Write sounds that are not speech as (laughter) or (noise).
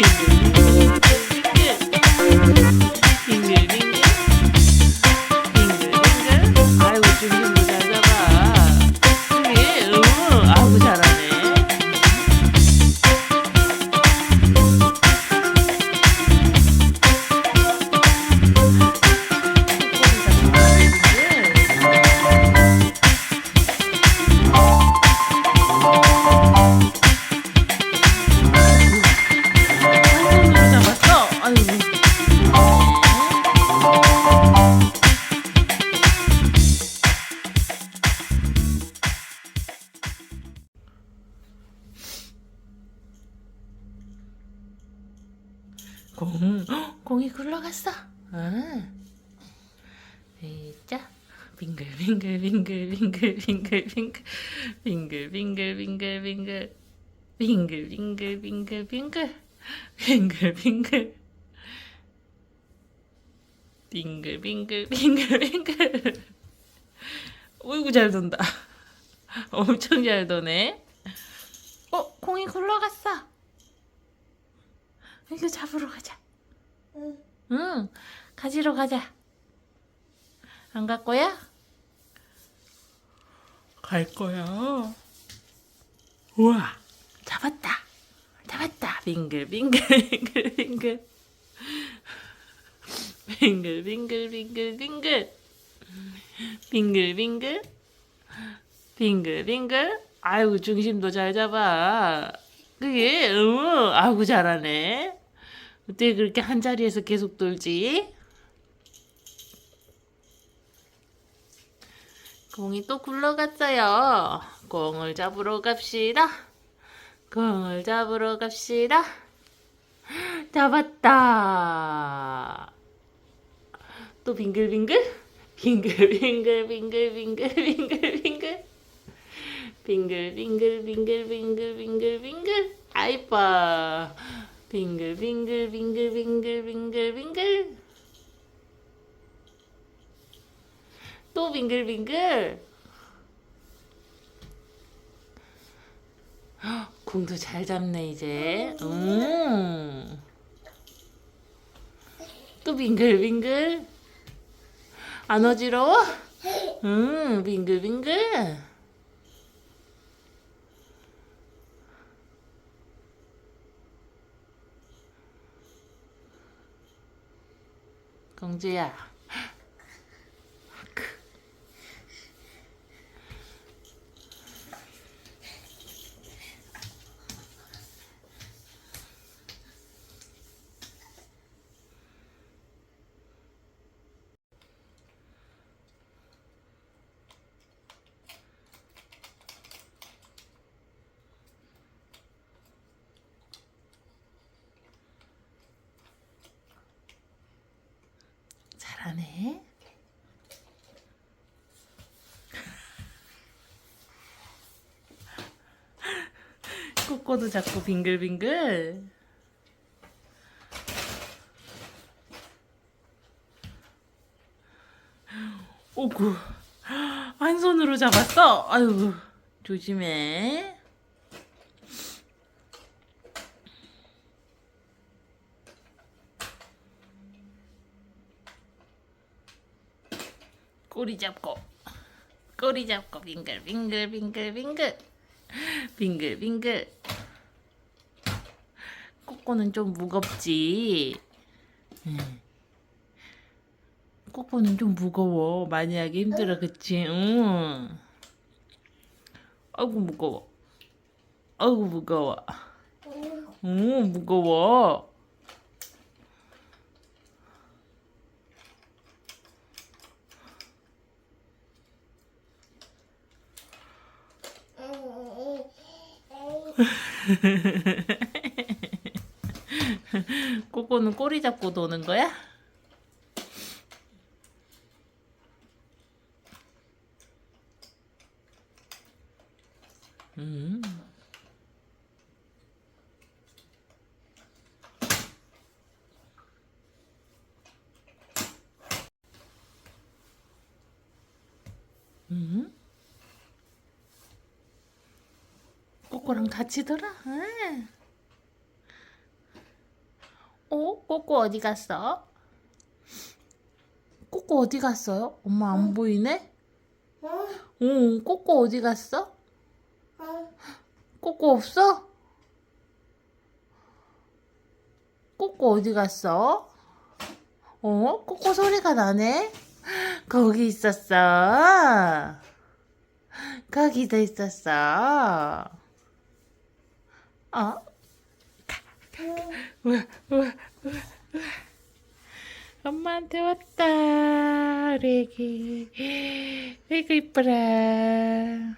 King. 공이 굴러갔어. 아. 자, 빙글빙글빙글빙글빙글빙글 빙글빙글빙글빙글 빙글빙글빙글빙글 빙글빙글 빙글빙글빙글빙글 어이구 잘 돈다. 엄청 잘 도네. 어, 공이 굴러갔어. 이거 잡으러 가자. 응. 응, 가지러 가자. 안 갈 거야? 갈 거야. 우와, 잡았다. 잡았다. 빙글, 빙글, 빙글, 빙글. 빙글, 빙글, 빙글, 빙글. 빙글, 빙글. 빙글, 빙글. 아이고, 중심도 잘 잡아. 그게, 응, 아이고, 잘하네. 어떻게 그렇게 한 자리에서 계속 돌지? 공이 또 굴러갔어요. 공을 잡으러 갑시다. 공을 잡으러 갑시다. 잡았다. 또 빙글빙글? 빙글빙글 빙글빙글 빙글빙글 빙글빙글 빙글빙글 빙글빙글 아이뻐 빙글빙글 빙글빙글 빙글빙글. 또 빙글빙글. 헉, 공도 잘 잡네 이제. 음. 또 빙글빙글. 안 어지러워? 음 빙글빙글 公鸡啊。(laughs) 잘하네. 꼬꼬도 자꾸 빙글빙글. 오구. 한 손으로 잡았어. 아유, 조심해. 꼬리 잡고. 꼬리 잡고. 빙글 빙글 빙글 빙글. 빙글 빙글. 꼬꼬는 좀 무겁지? 응. 꼬꼬는 좀 무거워. 많이 하기 힘들어 그치? 응. 아이고 무거워. 아이고 무거워. 응 무거워 (laughs) 꼬꼬는 꼬리 잡고 노는 거야? 음. 음. 꼬꼬랑 같이 놀아. 응. 어? 꼬꼬 어디 갔어? 꼬꼬 어디 갔어요? 엄마 안 보이네? 응, 꼬꼬 어디 갔어? 꼬꼬 없어? 꼬꼬 어디 갔어? 어? 꼬꼬 소리가 나네? 거기 있었어. 거기도 있었어. 어? 우와, 우와, 우와, 우와. 엄마한테 왔다, 우리 애기. 아이고, 이뻐라.